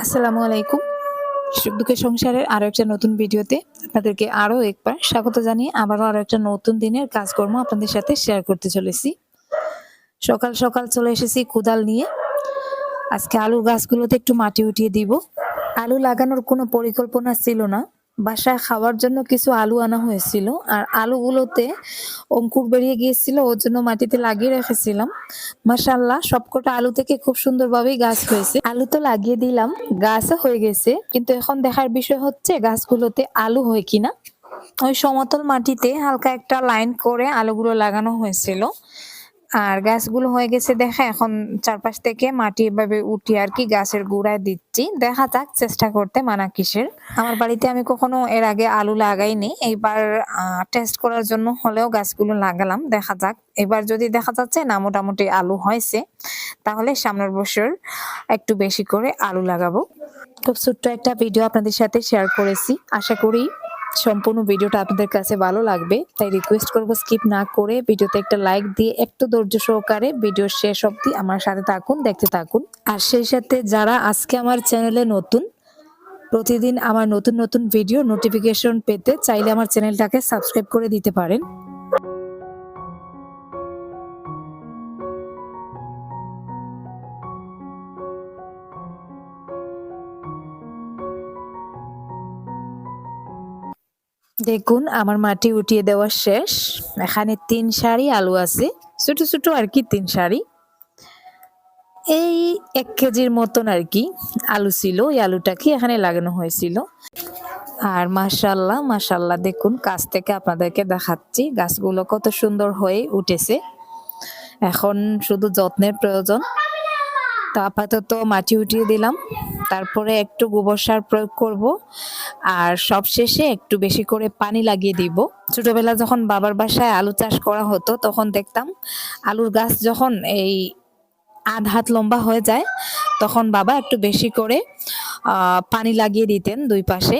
আসসালামু আলাইকুম। সুখ দুঃখের সংসারের আরও একটা নতুন ভিডিওতে আপনাদেরকে আরও একবার স্বাগত জানিয়ে আবারও আরও একটা নতুন দিনের কাজকর্ম আপনাদের সাথে শেয়ার করতে চলেছি। সকাল সকাল চলে এসেছি কোদাল নিয়ে। আজকে আলু গাছগুলোতে একটু মাটি উঠিয়ে দিব। আলু লাগানোর কোনো পরিকল্পনা ছিল না। বাসায় খাওয়ার জন্য কিছু আলু আনা হয়েছিল। আর আলুগুলোতে অঙ্কুর বেরিয়ে গিয়েছিল, ওর জন্য মাটিতে লাগিয়ে রেখেছিলাম। মাসাল্লাহ সবকটা আলু থেকে খুব সুন্দরভাবেই গাছ হয়েছে। আলু তো লাগিয়ে দিলাম, গাছও হয়ে গেছে। কিন্তু এখন দেখার বিষয় হচ্ছে, গাছগুলোতে আলু হয় কিনা। ওই সমতল মাটিতে হালকা একটা লাইন করে আলুগুলো লাগানো হয়েছিল। আর গাছগুলো হয়ে গেছে, দেখা এখন চারপাশ থেকে মাটি এভাবে উঠিয়ে আর কি গাছের গুড়ায় দিচ্ছি। দেখা যাক, চেষ্টা করতে মানা কিসের। আমার বাড়িতে আমি কখনো এর আগে আলু লাগাইনি। এইবার টেস্ট করার জন্য হলেও গাছগুলো লাগালাম। দেখা যাক, এবার যদি দেখা যাচ্ছে না মোটামুটি আলু হয়েছে, তাহলে সামনের বছর একটু বেশি করে আলু লাগাবো। খুব ছোট্ট একটা ভিডিও আপনাদের সাথে শেয়ার করেছি। আশা করি সম্পূর্ণ ভিডিওটা আপনাদের কাছে ভালো লাগবে, তাই রিকোয়েস্ট করব স্কিপ না করে ভিডিওতে একটা লাইক দিয়ে একটু ধৈর্য সহকারে ভিডিও শেষ অবধি আমার সাথে থাকুন, দেখতে থাকুন। আর সেই সাথে যারা আজকে আমার চ্যানেলে নতুন, প্রতিদিন আমার নতুন নতুন ভিডিও নোটিফিকেশন পেতে চাইলে আমার চ্যানেলটাকে সাবস্ক্রাইব করে দিতে পারেন। দেখুন, আমার মাটি উঠিয়ে দেওয়া শেষ। এখানে তিন সারি আলু আছে। ছোট ছোট আর কি তিন সারি। এই এক কেজির মতন আর কি আলু ছিল। এই আলুটাকে এখানে লাগানো হয়েছিল। আর মাশাল্লাহ মাশাল্লাহ দেখুন কাছ থেকে আপনাদেরকে দেখাচ্ছি গাছগুলো কত সুন্দর হয়ে উঠেছে। এখন শুধু যত্নের প্রয়োজন। তো আপাতত মাটি উঠিয়ে দিলাম। তারপরে একটু গোবর সার প্রয়োগ করব। আর সবশেষে একটু বেশি করে পানি লাগিয়ে দিব। ছোটবেলা যখন বাবার বাসায় আলু চাষ করা হতো, তখন দেখতাম আলুর গাছ যখন এই আধ হাত লম্বা হয়ে যায়, তখন বাবা একটু বেশি করে পানি লাগিয়ে দিতেন দুই পাশে।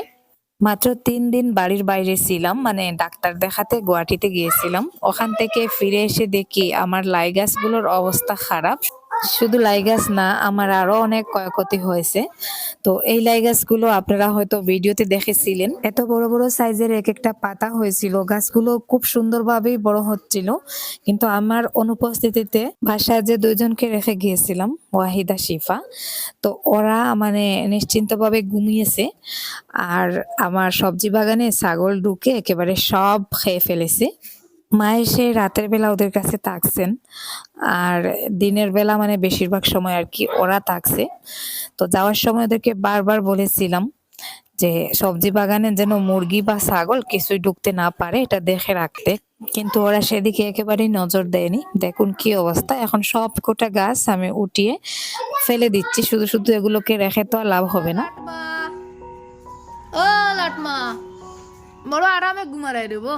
মাত্র তিন দিন বাড়ির বাইরে ছিলাম মানে ডাক্তার দেখাতে গুয়াহাটিতে গিয়েছিলাম। ওখান থেকে ফিরে এসে দেখি আমার লাই গাছগুলোর অবস্থা খারাপ। শুধু লাই গাছ না, আমার আরও অনেক ক্ষয়ক্ষতি হয়েছে। তো এই লাই গাছগুলো আপনারা হয়তো ভিডিওতে দেখেছিলেন। এত বড় বড় সাইজের এক একটা পাতা হয়েছিল। গাছগুলো খুব সুন্দরভাবেই বড় হচ্ছিল। কিন্তু আমার অনুপস্থিতিতে বাসায় যে দুইজনকে রেখে গিয়েছিলাম, ওয়াহিদা, শিফা, তো ওরা মানে নিশ্চিন্তভাবে ঘুমিয়েছে। আর আমার সবজি বাগানে ছাগল ঢুকে একেবারে সব খেয়ে ফেলেছে। মা এসে রাতের বেলা ওদের কাছে থাকছেন। আর দিনের বেলা মানে বেশিরভাগ সময় আর কি ওরা থাকছে। তো যাওয়ার সময় ওদেরকে বারবার বলেছিলাম যে সবজি বাগানে যেন মুরগি বা ছাগল কিছুই ঢুকতে না পারে, এটা দেখে রাখতে। কিন্তু ওরা সেদিকে একেবারেই নজর দেয়নি। দেখুন কি অবস্থা। এখন সব কোটা গাছ আমি উঠিয়ে ফেলে দিচ্ছি। শুধু শুধু এগুলোকে রেখে তো আর লাভ হবে না। ও লাটমা। বড় আরামে ঘুমারাই দেবো।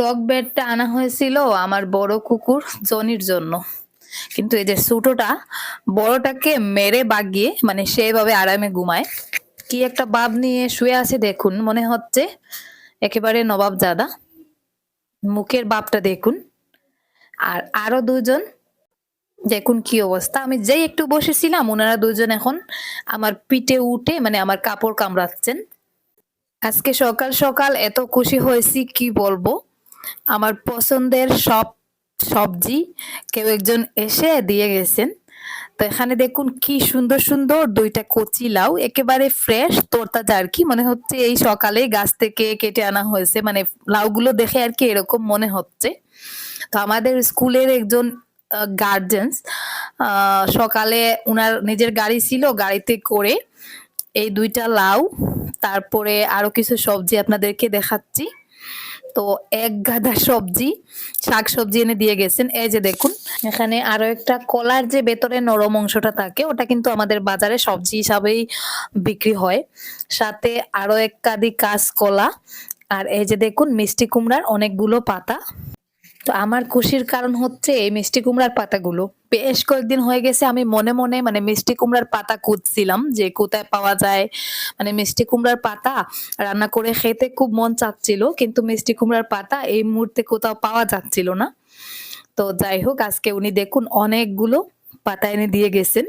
ডগ বেডটা আনা হয়েছিল আমার বড় কুকুর জনির জন্য। কিন্তু এই যে ছোটটা বড়টাকে মেরে বাগিয়ে মানে সেভাবে আরামে ঘুমায়। কি একটা বাব নিয়ে শুয়ে আছে দেখুন, মনে হচ্ছে একেবারে নবাব জাদা মুখের বাপটা দেখুন। আর আরও দুজন, দেখুন কি অবস্থা। আমি যেই একটু বসেছিলাম, ওনারা দুজন এখন আমার পিঠে উঠে মানে আমার কাপড় কামড়াচ্ছেন। আজকে সকাল সকাল এত খুশি হয়েছি, কি বলব? আমার পছন্দের সব সবজি কেউ একজন এসে দিয়ে গেছেন। তো এখানে দেখুন কি সুন্দর সুন্দর দুইটা কচি লাউ, একেবারে ফ্রেশ তোরতাজা আর কি মনে হচ্ছে এই সকালে গাছ থেকে কেটে আনা হয়েছে। মানে লাউগুলো দেখে আর কি এরকম মনে হচ্ছে। তো আমাদের স্কুলের একজন গার্জেন্স সকালে উনার নিজের গাড়ি ছিল গাড়িতে করে এই দুইটা লাউ, তারপরে আরও কিছু সবজি আপনাদেরকে দেখাচ্ছি। তো এক গাদা সবজি, শাক সবজি এনে দিয়ে গেছেন। এই যে দেখুন, এখানে আরও একটা কলার যে ভেতরে নরম অংশটা থাকে, ওটা কিন্তু আমাদের বাজারে সবজি হিসাবেই বিক্রি হয়। সাথে আরও এক কাদি কাঁচ কলা আর এই যে দেখুন, মিষ্টি কুমড়ার অনেকগুলো পাতা। তো আমার খুশির কারণ হচ্ছে এই মিষ্টি কুমড়ার পাতাগুলো। বেশ কয়েকদিন হয়ে গেছে আমি মনে মনে মানে মিষ্টি কুমড়ার পাতা খুঁজছিলাম যে কোথায় পাওয়া যায়। মানে মিষ্টি কুমড়ার পাতা রান্না করে খেতে খুব মন চাচ্ছিল, কিন্তু মিষ্টি কুমড়ার পাতা এই মুহূর্তে কোথাও পাওয়া যাচ্ছিল না। তো যাই হোক, আজকে উনি দেখুন অনেকগুলো পাতা এনে দিয়ে গেছেন।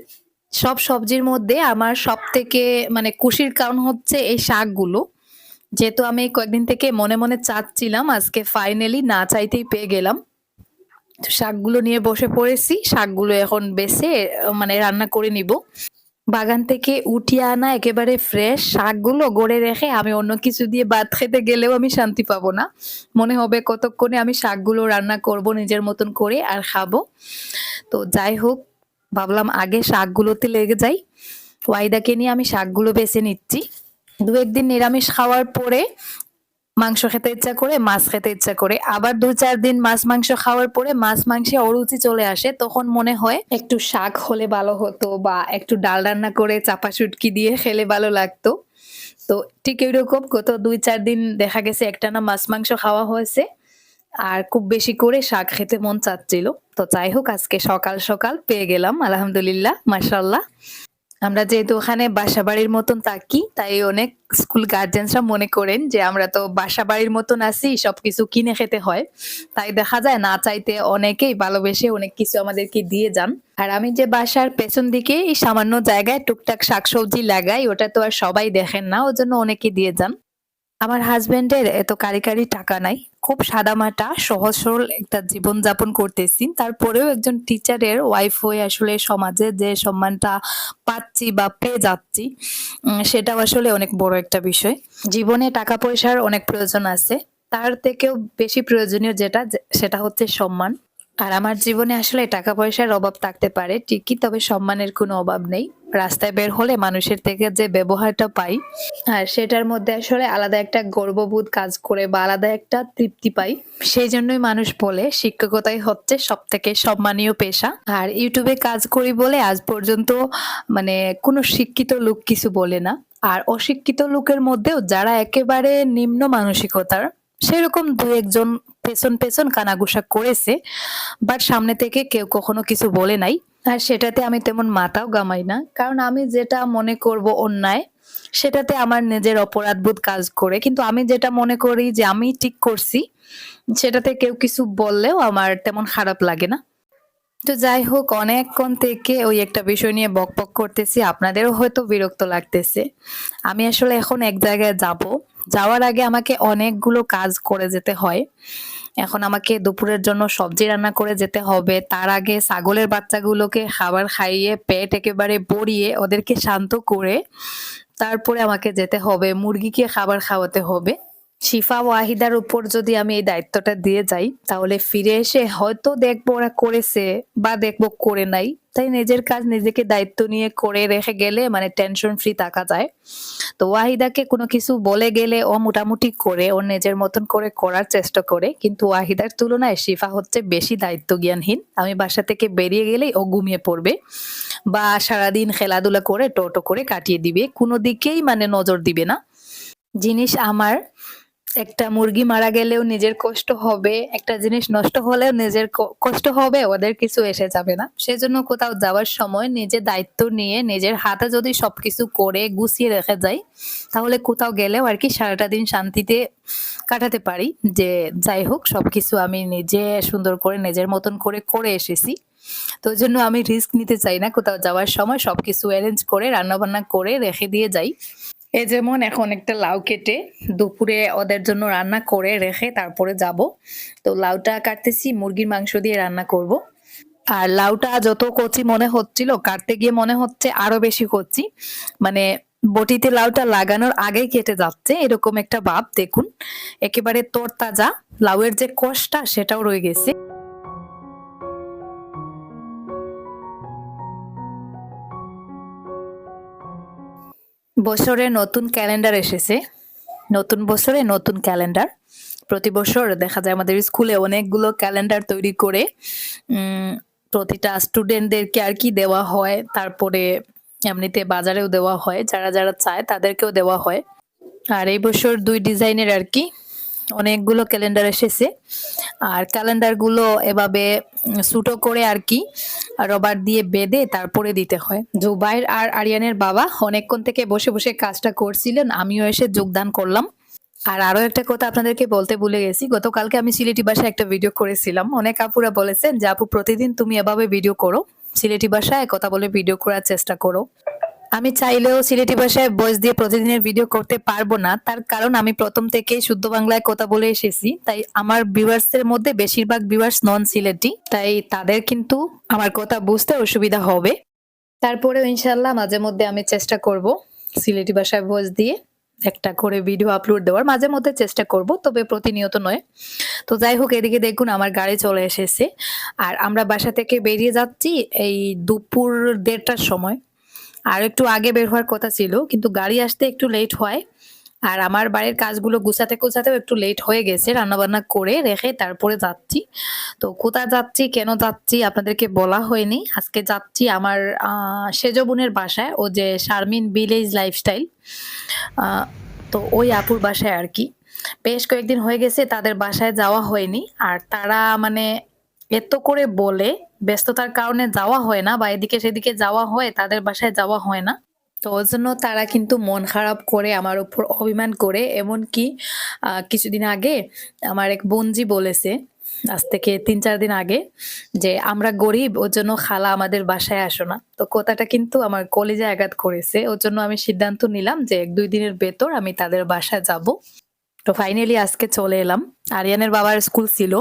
সব সবজির মধ্যে আমার সব থেকে মানে খুশির কারণ হচ্ছে এই শাকগুলো। যেহেতু আমি কয়েকদিন থেকে মনে মনে চাচ্ছিলাম, আজকে ফাইনালি না চাইতেই পেয়ে গেলাম। তো শাকগুলো নিয়ে বসে পড়েছি, শাকগুলো এখন বেছে মানে রান্না করে নিব। বাগান থেকে উঠিয়ে আনা একেবারে ফ্রেশ শাকগুলো গড়ে রেখে আমি অন্য কিছু দিয়ে ভাত খেতে গেলেও আমি শান্তি পাবো না। মনে হবে কতক্ষণে আমি শাকগুলো রান্না করব নিজের মতন করে আর খাব। তো যাই হোক, ভাবলাম আগে শাকগুলোতে লেগে যাই। ওয়াইদাকে নিয়ে আমি শাকগুলো বেছে নিচ্ছি। দু একদিন নিরামিষ খাওয়ার পরে মাংস খেতে ইচ্ছা করে, মাছ খেতে ইচ্ছা করে। আবার দু চার দিন মাছ মাংস খাওয়ার পরে মাছ মাংসে অরুচি চলে আসে, তখন মনে হয় একটু শাক হলে ভালো হতো বা একটু ডাল রান্না করে চাপা শুটকি দিয়ে খেলে ভালো লাগতো। তো ঠিক এইরকম গত দুই চার দিন দেখা গেছে একটানা মাছ মাংস খাওয়া হয়েছে আর খুব বেশি করে শাক খেতে মন চাচ্ছিল। তো যাই হোক, আজকে সকাল সকাল পেয়ে গেলাম, আলহামদুলিল্লাহ মাশাল্লাহ আমরা যেহেতু ওখানে বাসা বাড়ির মতন থাকি, তাই অনেক স্কুল গার্জেন্সরা মনে করেন যে আমরা তো বাসা বাড়ির মতন আছি, সবকিছু কিনে খেতে হয়। তাই দেখা যায় না চাইতে অনেকেই ভালোবেসে অনেক কিছু আমাদেরকে দিয়ে যান। আর আমি যে বাসার পেছন দিকে সামান্য জায়গায় টুকটাক শাকসবজি লাগাই, ওটা তো আর সবাই দেখেন না ওর জন্য অনেকে দিয়ে যান। আমার হাজবেন্ডের এত কারি কারি টাকা নাই। খুব সাদামাটা, সহজ সরল একটা জীবন যাপন করতেছি। তারপরেও একজন টিচারের ওয়াইফ হয়ে আসলে সমাজে যে সম্মানটা পাচ্ছি বা পেয়ে যাচ্ছি সেটাও আসলে অনেক বড় একটা বিষয়। জীবনে টাকা পয়সার অনেক প্রয়োজন আছে। তার থেকেও বেশি প্রয়োজনীয় যেটা সেটা হচ্ছে সম্মান। আর আমার জীবনে আসলে টাকা পয়সার অভাব থাকতে পারে ঠিকই, তবে সম্মানের কোনো অভাব নেই। রাস্তায় বের হলে মানুষের থেকে যে ব্যবহারটা পাই, আর সেটার মধ্যে আসলে আলাদা একটা গর্ববোধ কাজ করে বা আলাদা একটা তৃপ্তি পাই। সেই জন্যই মানুষ বলে শিক্ষকতাই হচ্ছে সব থেকে সম্মানীয় পেশা। আর ইউটিউবে কাজ করি বলে আজ পর্যন্ত মানে কোনো শিক্ষিত লোক কিছু বলে না। আর অশিক্ষিত লোকের মধ্যেও যারা একেবারে নিম্ন মানসিকতার, সেরকম দু একজন পেছন পেছন কানাগুসা করেছে, বাট সামনে থেকে কেউ কখনো কিছু বলে নাই। আর সেটাতে আমি তেমন মাথাও গামাই না। কারণ আমি যেটা মনে করব অন্যায়, সেটাতে আমার নিজের অপরাধবোধ কাজ করে। কিন্তু আমি যেটা মনে করি যে আমি ঠিক করছি, সেটাতে কেউ কিছু বললেও আমার তেমন খারাপ লাগে না। তো যাই হোক, অনেকক্ষণ থেকে ওই একটা বিষয় নিয়ে বকবক করতেছি। আপনাদেরও হয়তো বিরক্ত লাগতেছে। আমি আসলে এখন এক জায়গায় যাব। যাওয়ার আগে আমাকে অনেকগুলো কাজ করে যেতে হয়। এখন আমাকে দুপুরের জন্য সবজি রান্না করে যেতে হবে। তার আগে ছাগলের বাচ্চাগুলোকে খাবার খাইয়ে, পেট একেবারে ভরিয়ে ওদেরকে শান্ত করে তারপরে আমাকে যেতে হবে। মুরগিকে খাবার খাওয়াতে হবে। শিফা ওয়াহিদার উপর যদি আমি এই দায়িত্বটা দিয়ে যাই, তাহলে ফিরে এসে হয়তো দেখব ওরা করেছে বা দেখব করে নাই। তাই নিজের কাজ নিজেকে দায়িত্ব নিয়ে করে রেখে গেলে মানে টেনশন ফ্রি থাকা যায়। তো ওয়াহিদাকে কোনো কিছু বলে গেলে ও মোটামুটি করে, ও নিজের মতন করে করার চেষ্টা করে। কিন্তু ওয়াহিদার তুলনায় শিফা হচ্ছে বেশি দায়িত্ব জ্ঞানহীন আমি বাসা থেকে বেরিয়ে গেলেই ও ঘুমিয়ে পড়বে বা সারাদিন খেলাধুলা করে টোটো করে কাটিয়ে দিবে। কোনো দিকেই মানে নজর দিবে না। জিনিস আমার একটা মুরগি মারা গেলেও নিজের কষ্ট হবে, একটা জিনিস নষ্ট হলেও নিজের কষ্ট হবে, ওদের কিছু এসে যাবে না। সেজন্য কোথাও যাওয়ার সময় নিজে দায়িত্ব নিয়ে, নিজের হাতে যদি সবকিছু করে গুছিয়ে রেখে যাই, তাহলে কোথাও গেলেও আর কি সারাটা দিন শান্তিতে কাটাতে পারি। যে যাই হোক, সবকিছু আমি নিজে সুন্দর করে, নিজের মতন করে করে এসেছি। তো জন্য আমি রিস্ক নিতে চাই না। কোথাও যাওয়ার সময় সবকিছু অ্যারেঞ্জ করে রান্না বান্না করে রেখে দিয়ে যাই। এ যেমন এখন একটা লাউ কেটে দুপুরে ওদের জন্য রান্না করে রেখে তারপরে যাব। তো লাউটা কাটতেছি, মুরগির মাংস দিয়ে রান্না করব। আর লাউটা যত কচি মনে হচ্ছিল, কাটতে গিয়ে মনে হচ্ছে আরও বেশি কচি। মানে বটিতে লাউটা লাগানোর আগেই কেটে যাচ্ছে, এরকম একটা ভাব, দেখুন। একেবারে তরতাজা, লাউয়ের যে কষটা সেটাও রয়ে গেছে। বছরে নতুন ক্যালেন্ডার এসেছে। নতুন বছরে নতুন ক্যালেন্ডার। প্রতি বছর দেখা যায় আমাদের স্কুলে অনেকগুলো ক্যালেন্ডার তৈরি করে প্রতিটা স্টুডেন্টদেরকে আর কি দেওয়া হয়। তারপরে এমনিতে বাজারেও দেওয়া হয়। যারা যারা চায় তাদেরকেও দেওয়া হয়। আর এই বছর দুই ডিজাইনের আর কি অনেকগুলো ক্যালেন্ডার এসেছে। আর ক্যালেন্ডারগুলো এভাবে সুটো করে আর কি রবার দিয়ে বেঁধে তারপরে দিতে হয়। জুবাইর আর আরিয়ানের বাবা অনেকক্ষণ থেকে বসে বসে কাজটা করছিলেন, আমিও এসে যোগদান করলাম। আর আরও একটা কথা আপনাদেরকে বলতে ভুলে গেছি, গতকালকে আমি সিলেটি ভাষায় একটা ভিডিও করেছিলাম। অনেক আপুরা বলেছেন যে, আপু, প্রতিদিন তুমি এভাবে ভিডিও করো। সিলেটি ভাষায় কথা বলে ভিডিও করার চেষ্টা করো। আমি চাইলেও সিলেটি ভাষায় ভয়েস দিয়ে প্রতিদিনের ভিডিও করতে পারব না। তার কারণ আমি প্রথম থেকেই শুদ্ধ বাংলায় কথা বলে এসেছি। তাই আমার ভিউয়ার্স এর মধ্যে বেশিরভাগ ভিউয়ার্স নন সিলেটি তাই তাদের কিন্তু আমার কথা বুঝতে অসুবিধা হবে। তারপরেও ইনশাল্লাহ মাঝে মধ্যে আমি চেষ্টা করব সিলেটি ভাষায় ভয়েস দিয়ে একটা করে ভিডিও আপলোড দেওয়ার। মাঝে মধ্যে চেষ্টা করব, তবে প্রতিনিয়ত নয়। তো যাই হোক, এদিকে দেখুন, আমার গাড়ি চলে এসেছে। আর আমরা বাসা থেকে বেরিয়ে যাচ্ছি এই দুপুর দেড়টার সময়। আর একটু আগে বের হওয়ার কথা ছিল, কিন্তু গাড়ি আসতে একটু লেট হয়। আর আমার বাড়ির কাজগুলো গুছাতে গুছাতেও একটু লেট হয়ে গেছে, রান্নাবান্না করে রেখে তারপরে যাচ্ছি। তো কোথায় যাচ্ছি, কেন যাচ্ছি আপনাদেরকে বলা হয়নি। আজকে যাচ্ছি আমার সেজ বোনের বাসায়, ও যে শারমিন ভিলেজ লাইফস্টাইল তো ওই আপুর বাসায় আর কি। বেশ কয়েকদিন হয়ে গেছে তাদের বাসায় যাওয়া হয়নি, আর তারা মানে এত করে বলে, ব্যস্ততার কারণে যাওয়া হয় না বা এদিকে সেদিকে যাওয়া হয়, তাদের বাসায় যাওয়া হয় না। তো ওই জন্য তারা কিন্তু মন খারাপ করে আমার উপর অভিমান করে, এমনকি কিছুদিন আগে আমার এক বোনজি বলেছে, আজ থেকে তিন চার দিন আগে, যে আমরা গরিব, ওর জন্য খালা আমাদের বাসায় আসো না। তো কথাটা কিন্তু আমার কলেজে আঘাত করেছে। ওর জন্য আমি সিদ্ধান্ত নিলাম যে এক দুই দিনের ভেতর আমি তাদের বাসায় যাব। তো ফাইনালি আজকে চলে এলাম। আরিয়ানের বাবার স্কুল ছিল,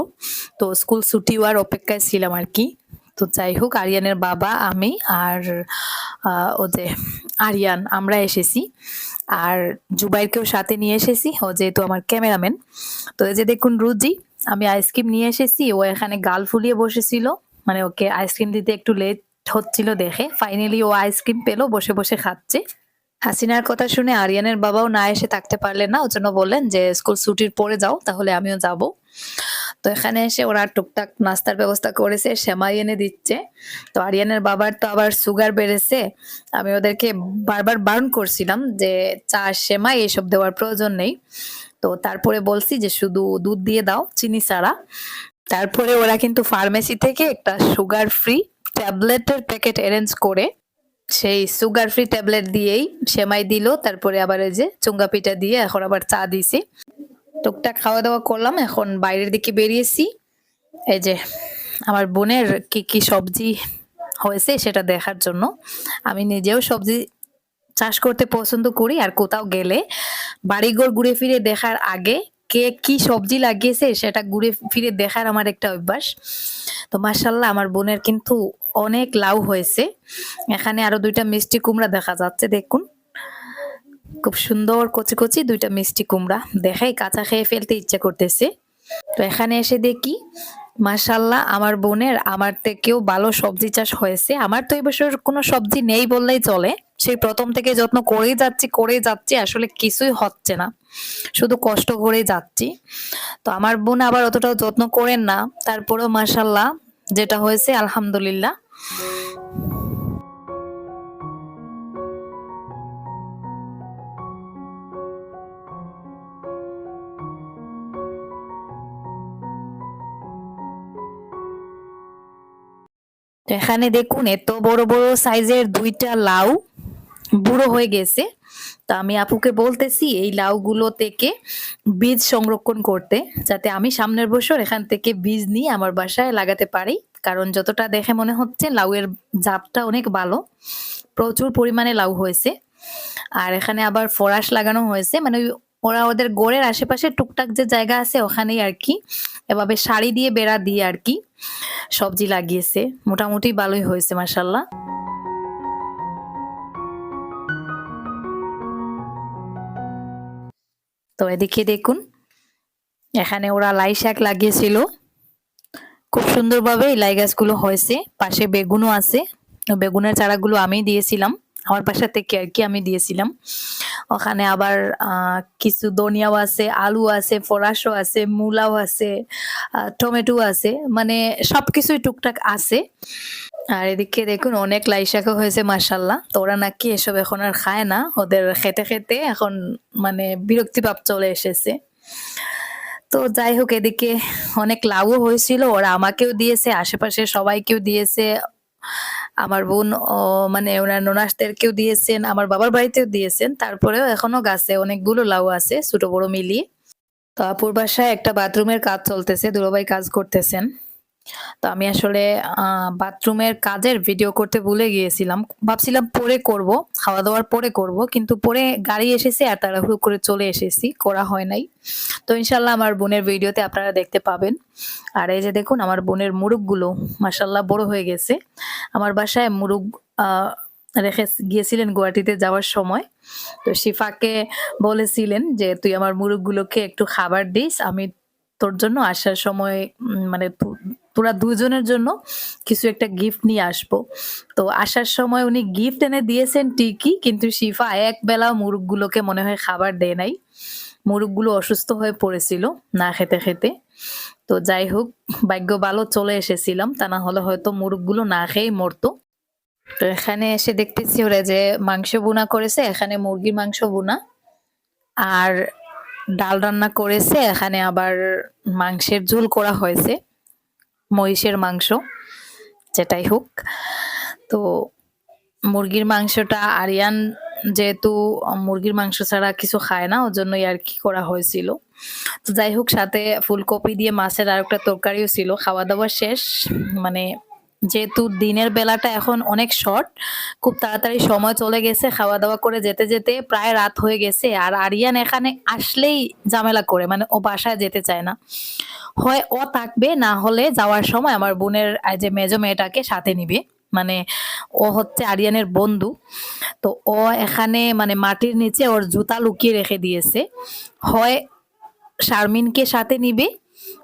তো স্কুল ছুটি হওয়ার অপেক্ষায় ছিলাম আর কি। তো যাই হোক, আরিয়ানের বাবা, আমি আর ও যে আরিয়ান, আমরা এসেছি। আর জুবাইরকেও সাথে নিয়ে এসেছি, ও যেহেতু আমার ক্যামেরাম্যান তো এই যে দেখুন রুজি, আমি আইসক্রিম নিয়ে এসেছি, ও এখানে গাল ফুলিয়ে বসেছিল। মানে ওকে আইসক্রিম দিতে একটু লেট হচ্ছিল দেখে। ফাইনালি ও আইসক্রিম পেল, বসে বসে খাচ্ছে। হাসিনার কথা শুনে আরিয়ানের বাবাও না এসে থাকতে পারলেন না। ওর জন্য বললেন যে, স্কুল ছুটির পরে যাও, তাহলে আমিও যাব। তো এখানে এসে ওরা টুকটাক নাস্তার ব্যবস্থা করেছে, সেমাই এনে দিচ্ছে। তো আরিয়ানের বাবার তো আবার সুগার বেড়েছে। আমি ওদেরকে বারবার বারণ করছিলাম যে, চা, সেমাই এসব দেওয়ার প্রয়োজন নেই। তো তারপরে বলছি যে, শুধু দুধ দিয়ে দাও, চিনি ছাড়া। তারপরে ওরা কিন্তু ফার্মেসি থেকে একটা সুগার ফ্রি ট্যাবলেটের প্যাকেট অ্যারেঞ্জ করে সেই সুগার ফ্রি ট্যাবলেট দিয়েই সেমাই দিল, তারপরে আবার এই যে চুঙ্গা পিঠা দিয়ে এখন আবার চা দিছি। টুকটাক খাওয়া দাওয়া করলাম, এখন বাইরের দিকে বেরিয়েছি। এই যে আমার বোনের কি কি সবজি হয়েছে সেটা দেখার জন্য। আমি নিজেও সবজি চাষ করতে পছন্দ করি, আর কোথাও গেলে বাড়িঘর ঘুরে ফিরে দেখার আগে কে কি সবজি লাগিয়েছে সেটা ঘুরে ফিরে দেখার আমার একটা অভ্যাস। তো মার্শাল্লাহ আমার বোনের কিন্তু অনেক লাউ হয়েছে। এখানে আরও দুইটা মিষ্টি কুমড়া দেখা যাচ্ছে, দেখুন। খুব সুন্দর কচি কচি দুইটা মিষ্টি কুমড়া। দেখাই কাঁচা খেয়ে ফেলতে ইচ্ছে করতেছে। তো এখানে এসে দেখি মাশাল্লাহ আমার বোনের, আমার থেকেও ভালো সবজি চাষ হয়েছে। আমার তো এবছর কোনো সবজি নেই বললেই চলে। সেই প্রথম থেকে যত্ন করেই যাচ্ছি করেই যাচ্ছি, আসলে কিছুই হচ্ছে না। শুধু কষ্ট করেই যাচ্ছি। তো আমার বোন আবার অতটাও যত্ন করেন না। তারপরেও মাশাল্লাহ যেটা হয়েছে, আলহামদুলিল্লাহ। এখানে দেখুন, এত বড় বড় সাইজের দুইটা লাউ বুড়ো হয়ে গেছে। তো আমি আপুকে বলতেছি, এই লাউগুলো থেকে বীজ সংরক্ষণ করতে, যাতে আমি সামনের বছর এখান থেকে বীজ নিয়ে আমার বাসায় লাগাতে পারি। কারণ যতটা দেখে মনে হচ্ছে, লাউয়ের জাপটা অনেক ভালো। প্রচুর পরিমাণে লাউ হয়েছে। আর এখানে আবার ফরাস লাগানো হয়েছে। মানে ওরা ওদের গোড়ের আশেপাশে টুকটাক যে জায়গা আছে, ওখানেই আর কি। এভাবে শাড়ি দিয়ে বেড়া দিয়ে আর কি সবজি লাগিয়েছে। মোটামুটি ভালোই হয়েছে মাসাল্লাহ তো এদিকে দেখুন, এখানে ওরা লাই শাক লাগিয়েছিল। খুব সুন্দরভাবে এই লাই গাছগুলো হয়েছে। পাশে বেগুনও আছে। বেগুনের চারাগুলো আমি দিয়েছিলাম। আমার বাসা থেকে আর কি আমি দিয়েছিলাম। ওখানে আবার কিছু ধনিয়াও আছে, আলু আছে, ফরাসও আছে, মূলাও আছে টমেটো আছে। মানে সব কিছুই টুকটাক আছে। আর এদিকে দেখুন, অনেক লাই শাকও হয়েছে মাসাল্লাহ তো ওরা নাকি এসব এখন আর খায় না। ওদের খেতে খেতে এখন মানে বিরক্তি ভাব চলে এসেছে। তো যাই হোক, এদিকে অনেক লাভও হয়েছিল। ওরা আমাকেও দিয়েছে, আশেপাশে সবাইকেও দিয়েছে। আমার বোন মানে ওনার ননাসদেরকেও দিয়েছেন, আমার বাবার বাড়িতেও দিয়েছেন। তারপরেও এখনও গাছে অনেকগুলো লাউ আছে, ছোট বড় মিলিয়ে। তো আপুর বাসায় একটা বাথরুমের কাজ চলতেছে, দুলাভাই কাজ করতেছেন। তো আমি আসলে বাথরুমের কাজের ভিডিও করতে ভুলে গিয়েছিলাম। ভাবছিলাম পরে করব খাওয়া দাওয়ার পরে করব, কিন্তু পরে গাড়ি এসেছে আর তাড়াহুড়ো করে চলে এসেছি, করা হয় নাই। তো ইনশাল্লাহ আমার বোনের ভিডিওতে আপনারা দেখতে পাবেন। আর এই যে দেখুন, আমার বোনের মুরগগুলো মাসাল্লাহ বড় হয়ে গেছে। আমার বাসায় মুরগ রেখে গিয়েছিলেন গুয়াহাটিতে যাওয়ার সময়। তো শিফাকে বলেছিলেন যে, তুই আমার মুরগগুলোকে একটু খাবার দিস, আমি তোর জন্য আসার সময় মানে তোরা দুজনের জন্য কিছু একটা গিফট নিয়ে আসব। তো আসার সময় উনি গিফট এনে দিয়েছেন ঠিকই, কিন্তু শিফা এক বেলা মুরগগুলোকে মনে হয় খাবার দেয় নাই। মুরগগুলো অসুস্থ হয়ে পড়েছিল না খেতে খেতে। তো যাই হোক, ভাগ্য ভালো চলে এসেছিলাম, তা না হলে হয়তো মুরগগুলো না খেয়েই মরতো। তো এখানে এসে দেখতেছি ওরা যে মাংস বুনা করেছে, এখানে মুরগির মাংস বুনা আর ডাল রান্না করেছে, এখানে আবার মাংসের ঝোল করা হয়েছে। মহিষের মাংস, যেটাই হোক। তো মুরগির মাংসটা আরিয়ান যেহেতু মুরগির মাংস ছাড়া কিছু খায় না ওর জন্যই আর কি করা হয়েছিল। তো যাই হোক, সাথে ফুলকপি দিয়ে মাছের আর একটা তরকারিও ছিল। খাওয়া দাওয়া শেষ মানে যেহেতু দিনের বেলাটা এখন অনেক শর্ট খুব তাড়াতাড়ি সময় চলে গেছে খাওয়া দাওয়া করে যেতে যেতে প্রায় রাত হয়ে গেছে। আর আরিয়ান এখানে আসলেই ঝামেলা করে মানে ও বাসায় যেতে চায় না। হয় ও থাকবে, না হলে যাওয়ার সময় আমার বোনের যে মেজো মেয়েটাকে সাথে নিবে। মানে ও হচ্ছে আরিয়ানের বন্ধু। তো ও এখানে মানে মাটির নিচে ওর জুতা লুকিয়ে রেখে দিয়েছে। হয় শারমিনকে সাথে নিবে,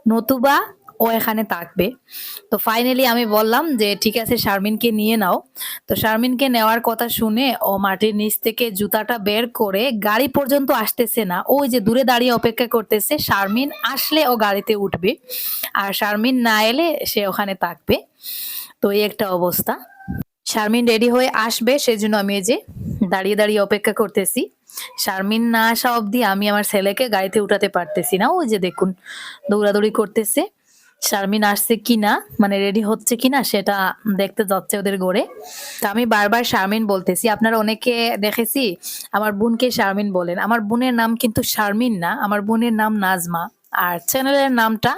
নতুবা ও এখানে থাকবে। তো ফাইনালি আমি বললাম যে, ঠিক আছে, শারমিনকে নিয়ে নাও। তো শারমিনকে নেওয়ার কথা শুনে ও মাটির নিচ থেকে জুতাটা বের করে গাড়ি পর্যন্ত আসতেছে না। ওই যে দূরে দাঁড়িয়ে অপেক্ষা করতেছে, শারমিন আসলে ও গাড়িতে উঠবে আর শারমিন না এলে সে ওখানে থাকবে। তো এই একটা অবস্থা। শারমিন রেডি হয়ে আসবে, সেজন্য আমি এই যে দাঁড়িয়ে দাঁড়িয়ে অপেক্ষা করতেছি। শারমিন না আসা অবধি আমি আমার ছেলেকে গাড়িতে উঠাতে পারতেছি না। ওই যে দেখুন, দৌড়াদৌড়ি করতেছে। শারমিন আসছে কিনা মানে রেডি হচ্ছে কিনা, সেটা দেখতে যাচ্ছে ওদের গড়ে তো আমি বারবার শারমিন বলতেছি, আপনারা অনেকে দেখেছি, আমার বোনকে শারমিন বলেন। আমার বোনের নাম কিন্তু শারমিন না, আমার বোনের নাম নাজমা। আর চ্যানেলের নামটা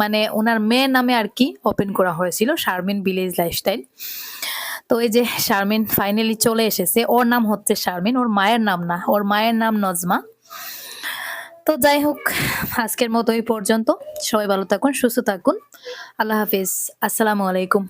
মানে ওনার মেয়ের নামে আর কি ওপেন করা হয়েছিল, শারমিন ভিলেজ লাইফস্টাইল তো এই যে শারমিন ফাইনালি চলে এসেছে, ওর নাম হচ্ছে শারমিন, ওর মায়ের নাম না, ওর মায়ের নাম নজমা। তো যাই হোক, আজকের মতো এই পর্যন্ত। সবাই ভালো থাকুন, সুস্থ থাকুন। আল্লাহ হাফিজ। আসসালামু আলাইকুম।